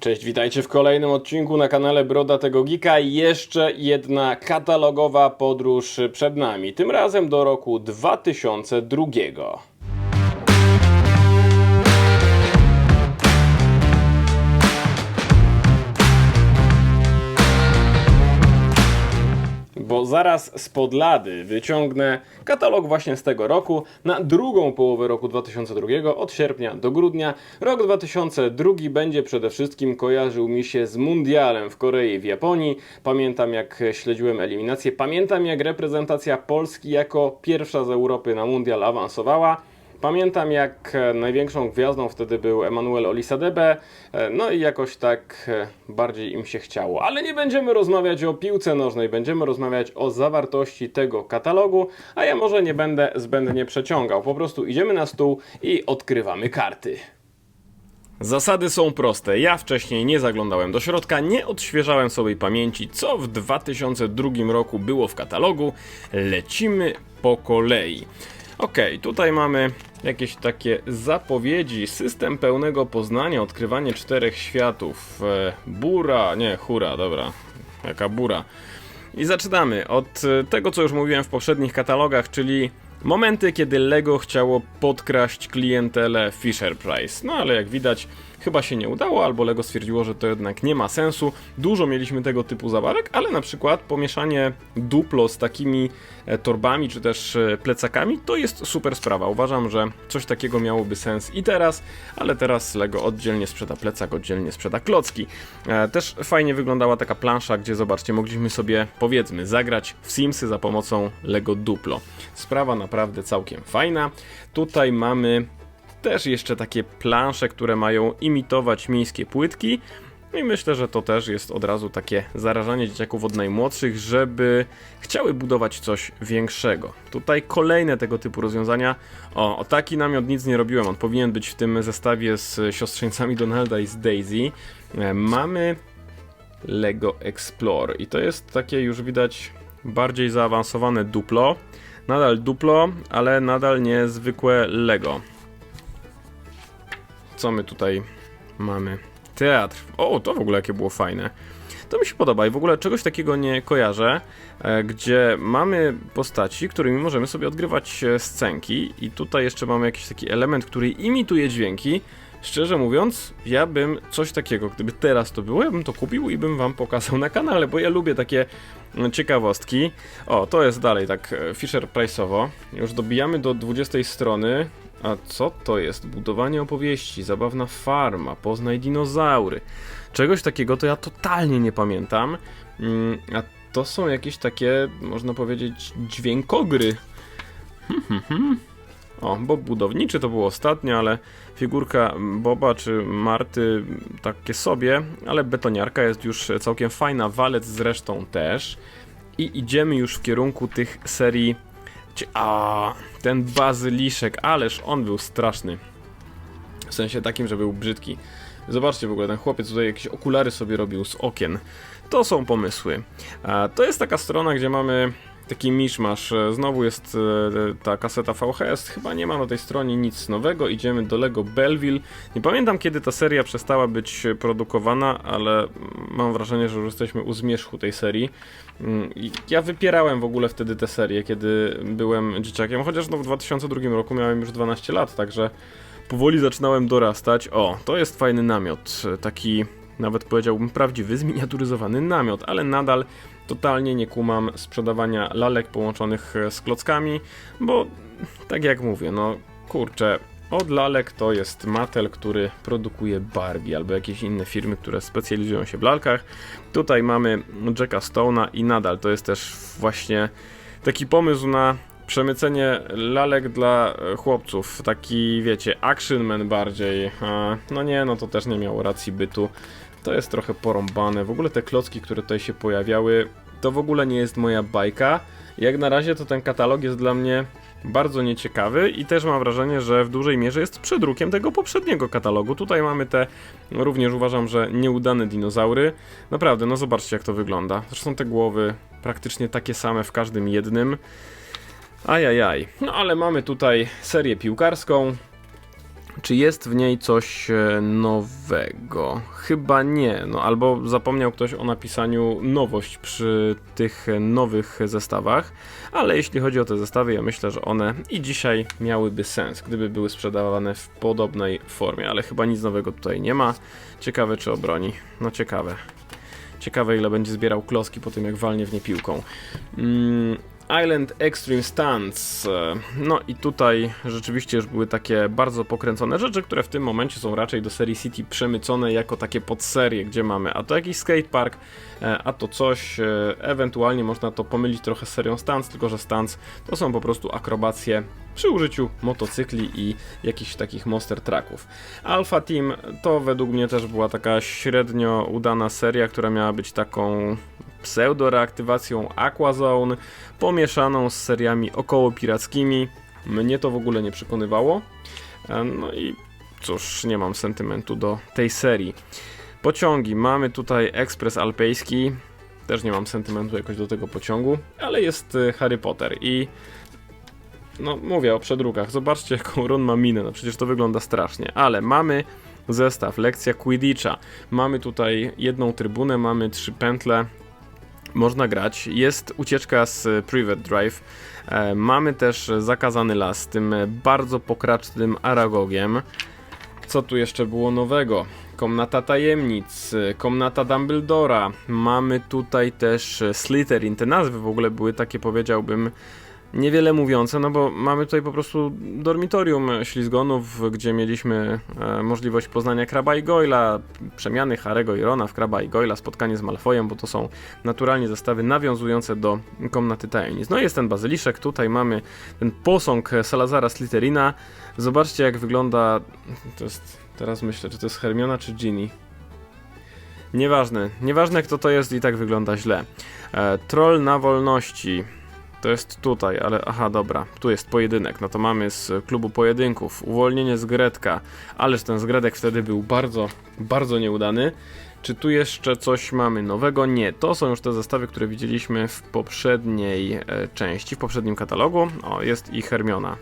Cześć, witajcie w kolejnym odcinku na kanale Broda tego Geeka. Jeszcze jedna katalogowa podróż przed nami, tym razem do roku 2002. zaraz spod lady wyciągnę katalog właśnie z tego roku na drugą połowę roku 2002, od sierpnia do grudnia. Rok 2002 będzie przede wszystkim kojarzył mi się z mundialem w Korei i w Japonii. Pamiętam jak śledziłem eliminację, pamiętam jak reprezentacja Polski jako pierwsza z Europy na mundial awansowała. Pamiętam jak e, największą gwiazdą wtedy był Emanuel Olisadebe, e, no i jakoś tak e, bardziej im się chciało. Ale nie będziemy rozmawiać o piłce nożnej, będziemy rozmawiać o zawartości tego katalogu, a ja może nie będę zbędnie przeciągał. Po prostu idziemy na stół i odkrywamy karty. Zasady są proste. Ja wcześniej nie zaglądałem do środka, nie odświeżałem sobie pamięci, co w 2002 roku było w katalogu. Lecimy po kolei. Ok, tutaj mamy jakieś takie zapowiedzi, system pełnego poznania, odkrywanie czterech światów, e, bura, nie, hura, dobra, jaka bura. I zaczynamy od e, tego, co już mówiłem w poprzednich katalogach, czyli momenty, kiedy Lego chciało podkraść klientelę Fisher Price. No ale jak widać, chyba się nie udało, albo Lego stwierdziło, że to jednak nie ma sensu. Dużo mieliśmy tego typu zabawek, ale na przykład pomieszanie Duplo z takimi e, torbami czy też e, plecakami to jest super sprawa. Uważam, że coś takiego miałoby sens i teraz, ale teraz Lego oddzielnie sprzeda plecak, oddzielnie sprzeda klocki. E, Też fajnie wyglądała taka plansza, gdzie zobaczcie, mogliśmy sobie powiedzmy zagrać w Simsy za pomocą Lego Duplo. Sprawa naprawdę całkiem fajna. Tutaj mamy też jeszcze takie plansze, które mają imitować miejskie płytki. No I myślę, że to też jest od razu takie zarażanie dzieciaków od najmłodszych, żeby chciały budować coś większego. Tutaj kolejne tego typu rozwiązania. O, o taki namiot nic nie robiłem. On powinien być w tym zestawie z siostrzeńcami Donalda i z Daisy. E, Mamy Lego Explore i to jest takie już widać bardziej zaawansowane duplo. Nadal duplo, ale nadal nie zwykłe Lego. Co my tutaj mamy? Teatr. O, to w ogóle jakie było fajne. To mi się podoba i w ogóle czegoś takiego nie kojarzę, e, gdzie mamy postaci, którymi możemy sobie odgrywać e, scenki i tutaj jeszcze mamy jakiś taki element, który imituje dźwięki. Szczerze mówiąc, ja bym coś takiego, gdyby teraz to było, ja bym to kupił i bym wam pokazał na kanale, bo ja lubię takie mm, ciekawostki. O, to jest dalej tak e, Fisher Price'owo. Już dobijamy do 20 strony. A co to jest? Budowanie opowieści, zabawna farma, poznaj dinozaury. Czegoś takiego to ja totalnie nie pamiętam. Mm, A to są jakieś takie, można powiedzieć, dźwiękogry. Hmm, hmm, hmm. O, Bob budowniczy to było ostatnio, ale figurka Boba czy Marty takie sobie, ale betoniarka jest już całkiem fajna, walec zresztą też. I idziemy już w kierunku tych serii. A, ten bazyliszek, ależ on był straszny. W sensie takim, że był brzydki. Zobaczcie w ogóle, ten chłopiec tutaj jakieś okulary sobie robił z okien. To są pomysły. To jest taka strona, gdzie mamy taki miszmasz. E, Znowu jest e, ta kaseta VHS. Chyba nie ma na tej stronie nic nowego. Idziemy do Lego Belleville. Nie pamiętam kiedy ta seria przestała być produkowana, ale mam wrażenie, że już jesteśmy u zmierzchu tej serii. Mm, Ja wypierałem w ogóle wtedy tę serię, kiedy byłem dzieciakiem, chociaż no w 2002 roku miałem już 12 lat, także powoli zaczynałem dorastać. O, to jest fajny namiot, taki nawet powiedziałbym prawdziwy, zminiaturyzowany namiot, ale nadal totalnie nie kumam sprzedawania lalek połączonych e, z klockami, bo tak jak mówię, no kurczę, od lalek to jest Mattel, który produkuje Barbie albo jakieś inne firmy, które specjalizują się w lalkach. Tutaj mamy Jacka Stone'a i nadal to jest też właśnie taki pomysł na przemycenie lalek dla e, chłopców. Taki, wiecie, action man bardziej. No nie, no to też nie miało racji bytu. To jest trochę porąbane. W ogóle te klocki, które tutaj się pojawiały, to w ogóle nie jest moja bajka. Jak na razie to ten katalog jest dla mnie bardzo nieciekawy i też mam wrażenie, że w dużej mierze jest przedrukiem tego poprzedniego katalogu. Tutaj mamy te, no również uważam, że nieudane dinozaury. Naprawdę, no zobaczcie jak to wygląda. Zresztą te głowy praktycznie takie same w każdym jednym. Ajajaj. No ale mamy tutaj serię piłkarską. Czy jest w niej coś e, nowego? Chyba nie, no albo zapomniał ktoś o napisaniu nowość przy tych nowych zestawach, ale jeśli chodzi o te zestawy, ja myślę, że one i dzisiaj miałyby sens, gdyby były sprzedawane w podobnej formie, ale chyba nic nowego tutaj nie ma. Ciekawe czy obroni. No ciekawe. Ciekawe ile będzie zbierał kloski po tym jak walnie w nie piłką. Mm, Island Extreme Stunts. E, No i tutaj rzeczywiście już były takie bardzo pokręcone rzeczy, które w tym momencie są raczej do serii City przemycone jako takie podserie, gdzie mamy a to jakiś skatepark, a to coś, e, ewentualnie można to pomylić trochę z serią Stunts, tylko że Stunts to są po prostu akrobacje przy użyciu motocykli i jakichś takich monster trucków. Alpha Team to według mnie też była taka średnio udana seria, która miała być taką pseudo-reaktywacją Aquazone, pomieszaną z seriami około pirackimi. Mnie to w ogóle nie przekonywało. E, No i cóż, nie mam sentymentu do tej serii. Pociągi. Mamy tutaj Ekspres Alpejski. Też nie mam sentymentu jakoś do tego pociągu, ale jest e, Harry Potter i no mówię o przedrukach. Zobaczcie jaką Ron ma minę, no przecież to wygląda strasznie, ale mamy zestaw, lekcja Quidditcha. Mamy tutaj jedną trybunę, mamy trzy pętle, można grać. Jest ucieczka z Private Drive. E, mamy też zakazany las z tym bardzo pokracznym Aragogiem. Co tu jeszcze było nowego? Komnata tajemnic, komnata Dumbledora. Mamy tutaj też Slytherin. Te nazwy w ogóle były takie, powiedziałbym, niewiele mówiące, no bo mamy tutaj po prostu dormitorium ślizgonów, gdzie mieliśmy e, możliwość poznania Kraba i Goyla, przemiany Harego i Rona w Kraba i Goyla, spotkanie z Malfojem, bo to są naturalnie zestawy nawiązujące do komnaty tajemnic. No i jest ten bazyliszek, tutaj mamy ten posąg Salazara Slytherina. Zobaczcie jak wygląda, to jest, teraz myślę, czy to jest Hermiona czy Ginny. Nieważne, nieważne kto to jest i tak wygląda źle. E, troll na wolności. To jest tutaj, ale aha, dobra, tu jest pojedynek. No to mamy z klubu pojedynków uwolnienie z Gretka, ależ ten zgredek wtedy był bardzo, bardzo nieudany. Czy tu jeszcze coś mamy nowego? Nie, to są już te zestawy, które widzieliśmy w poprzedniej e, części, w poprzednim katalogu. O, jest i Hermiona,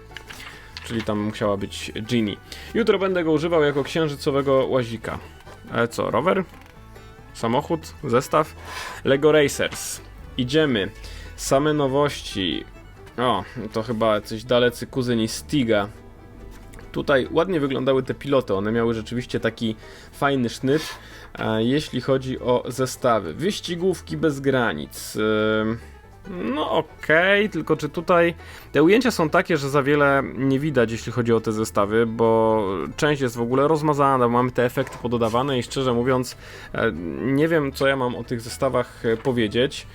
czyli tam musiała być Ginny. Jutro będę go używał jako księżycowego łazika. E, co, rower? Samochód? Zestaw? Lego Racers. Idziemy. Same nowości. O, to chyba coś dalecy kuzyni Stiga. Tutaj ładnie wyglądały te piloty, one miały rzeczywiście taki fajny sznyt, e, jeśli chodzi o zestawy. Wyścigówki bez granic. Ym, No okej, tylko czy tutaj te ujęcia są takie, że za wiele nie widać, jeśli chodzi o te zestawy, bo część jest w ogóle rozmazana, mamy te efekty pododawane i szczerze mówiąc, e, nie wiem co ja mam o tych zestawach e, powiedzieć.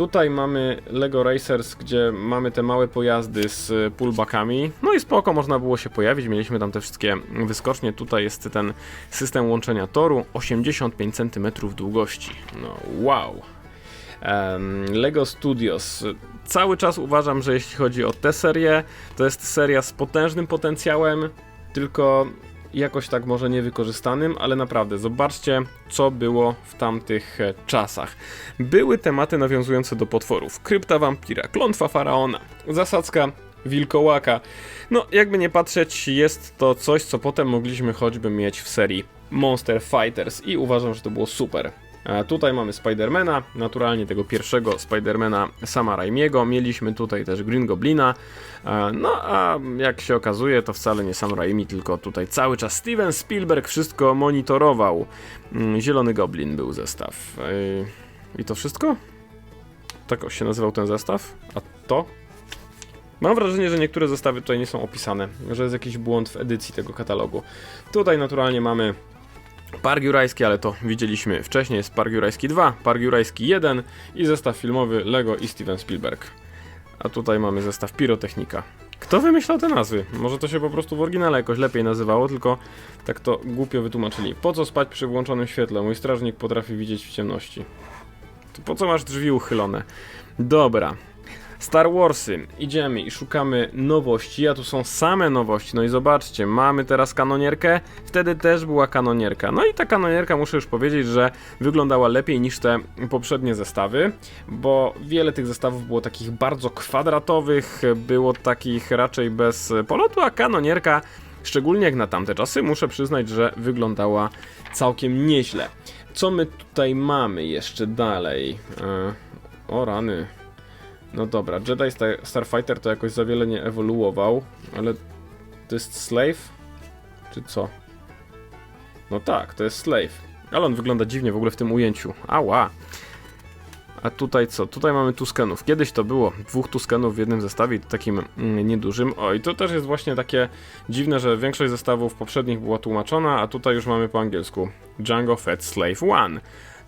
Tutaj mamy Lego Racers, gdzie mamy te małe pojazdy z e, pullbackami. No i spoko, można było się pojawić. Mieliśmy tam te wszystkie wyskocznie. Tutaj jest ten system łączenia toru 85 cm długości. No wow. Lego Studios. Cały czas uważam, że jeśli chodzi o tę serię, to jest seria z potężnym potencjałem, tylko jakoś tak może niewykorzystanym, ale naprawdę zobaczcie, co było w tamtych e, czasach. Były tematy nawiązujące do potworów. Krypta wampira, klątwa faraona, zasadzka wilkołaka. No, jakby nie patrzeć, jest to coś, co potem mogliśmy choćby mieć w serii Monster Fighters i uważam, że to było super. Tutaj mamy Spidermana, naturalnie tego pierwszego Spidermana Sama Raimiego. Mieliśmy tutaj też Green Goblina. E, No a jak się okazuje, to wcale nie Sam Raimi, tylko tutaj cały czas Steven Spielberg wszystko monitorował. Mm, Zielony Goblin był zestaw. E, I to wszystko? Tak się nazywał ten zestaw? A to? Mam wrażenie, że niektóre zestawy tutaj nie są opisane, że jest jakiś błąd w edycji tego katalogu. Tutaj naturalnie mamy Park Jurajski, ale to widzieliśmy wcześniej, jest Park Jurajski 2, Park Jurajski 1 i zestaw filmowy Lego i Steven Spielberg. A tutaj mamy zestaw Pirotechnika. Kto wymyślał te nazwy? Może to się po prostu w oryginale jakoś lepiej nazywało, tylko tak to głupio wytłumaczyli. Po co spać przy włączonym świetle? Mój strażnik potrafi widzieć w ciemności. To po co masz drzwi uchylone? Dobra. Star Warsy. Idziemy i szukamy nowości, a tu są same nowości. No i zobaczcie, mamy teraz kanonierkę. Wtedy też była kanonierka. No i ta kanonierka, muszę już powiedzieć, że wyglądała lepiej niż te poprzednie zestawy, bo wiele tych zestawów było takich bardzo kwadratowych, było takich raczej bez polotu, a kanonierka szczególnie jak na tamte czasy, muszę przyznać, że wyglądała całkiem nieźle. Co my tutaj mamy jeszcze dalej? E, o rany. No dobra, Jedi Star Starfighter to jakoś za wiele nie ewoluował, ale to jest Slave? Czy co? No tak, to jest Slave. Ale on wygląda dziwnie w ogóle w tym ujęciu. Ała! A tutaj co? Tutaj mamy Tuskenów. Kiedyś to było dwóch Tuskenów w jednym zestawie, takim mm, niedużym. O, i to też jest właśnie takie dziwne, że większość zestawów poprzednich była tłumaczona, a tutaj już mamy po angielsku. Django Fett Slave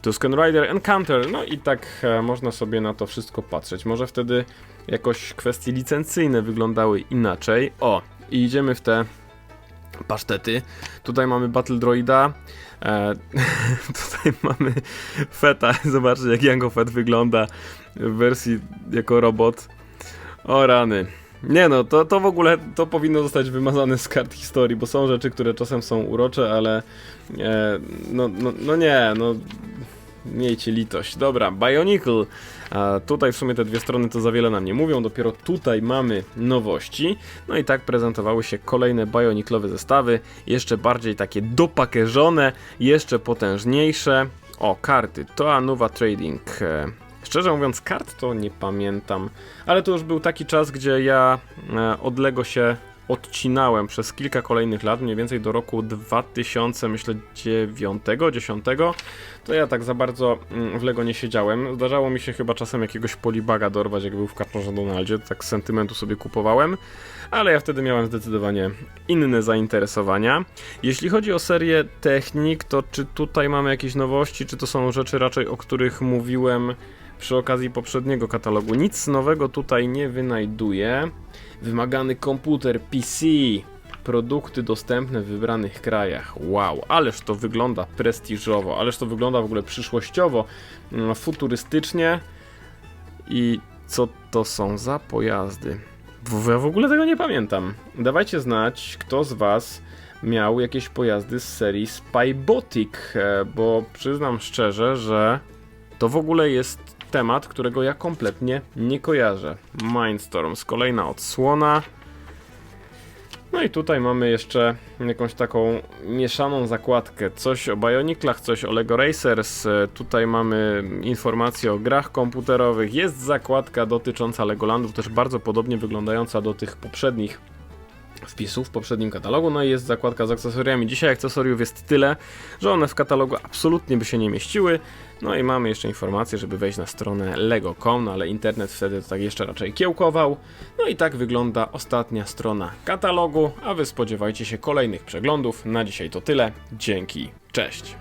1. Tusken Rider Encounter. No i tak e, można sobie na to wszystko patrzeć. Może wtedy jakoś kwestie licencyjne wyglądały inaczej. O, i idziemy w te pasztety. Tutaj mamy Battle Droida. E, tutaj mamy Feta. Zobaczcie, jak Jango Fett wygląda w wersji jako robot. O rany. Nie no, to, to w ogóle to powinno zostać wymazane z kart historii, bo są rzeczy, które czasem są urocze, ale e, no, no, no nie, no miejcie litość. Dobra, Bionicle. A tutaj w sumie te dwie strony to za wiele nam nie mówią, dopiero tutaj mamy nowości. No i tak prezentowały się kolejne Bioniclowe zestawy, jeszcze bardziej takie dopakerzone, jeszcze potężniejsze. O, karty, to Anuva Trading. E, Szczerze mówiąc, kart to nie pamiętam, ale to już był taki czas, gdzie ja e, od Lego się odcinałem przez kilka kolejnych lat, mniej więcej do roku 2000, myślę 9, 10, to ja tak za bardzo mm, w Lego nie siedziałem. Zdarzało mi się chyba czasem jakiegoś polibaga dorwać, jak był w kartonze Donaldzie, tak z sentymentu sobie kupowałem, ale ja wtedy miałem zdecydowanie inne zainteresowania. Jeśli chodzi o serię Technik, to czy tutaj mamy jakieś nowości, czy to są rzeczy raczej, o których mówiłem przy okazji poprzedniego katalogu? Nic nowego tutaj nie wynajduję. Wymagany komputer PC. Produkty dostępne w wybranych krajach. Wow, ależ to wygląda prestiżowo, ależ to wygląda w ogóle przyszłościowo, mm, futurystycznie. I co to są za pojazdy? Ja w ogóle tego nie pamiętam. Dawajcie znać, kto z Was miał jakieś pojazdy z serii Spybotic, e, bo przyznam szczerze, że to w ogóle jest temat, którego ja kompletnie nie kojarzę. Mindstorms, kolejna odsłona. No i tutaj mamy jeszcze jakąś taką mieszaną zakładkę. Coś o Bioniclach, coś o Lego Racers. Tutaj mamy informacje o grach komputerowych. Jest zakładka dotycząca Legolandów, też bardzo podobnie wyglądająca do tych poprzednich wpisów w poprzednim katalogu. No i jest zakładka z akcesoriami. Dzisiaj akcesoriów jest tyle, że one w katalogu absolutnie by się nie mieściły. No i mamy jeszcze informację, żeby wejść na stronę lego.com, no ale internet wtedy to tak jeszcze raczej kiełkował. No i tak wygląda ostatnia strona katalogu, a wy spodziewajcie się kolejnych przeglądów. Na dzisiaj to tyle. Dzięki, cześć!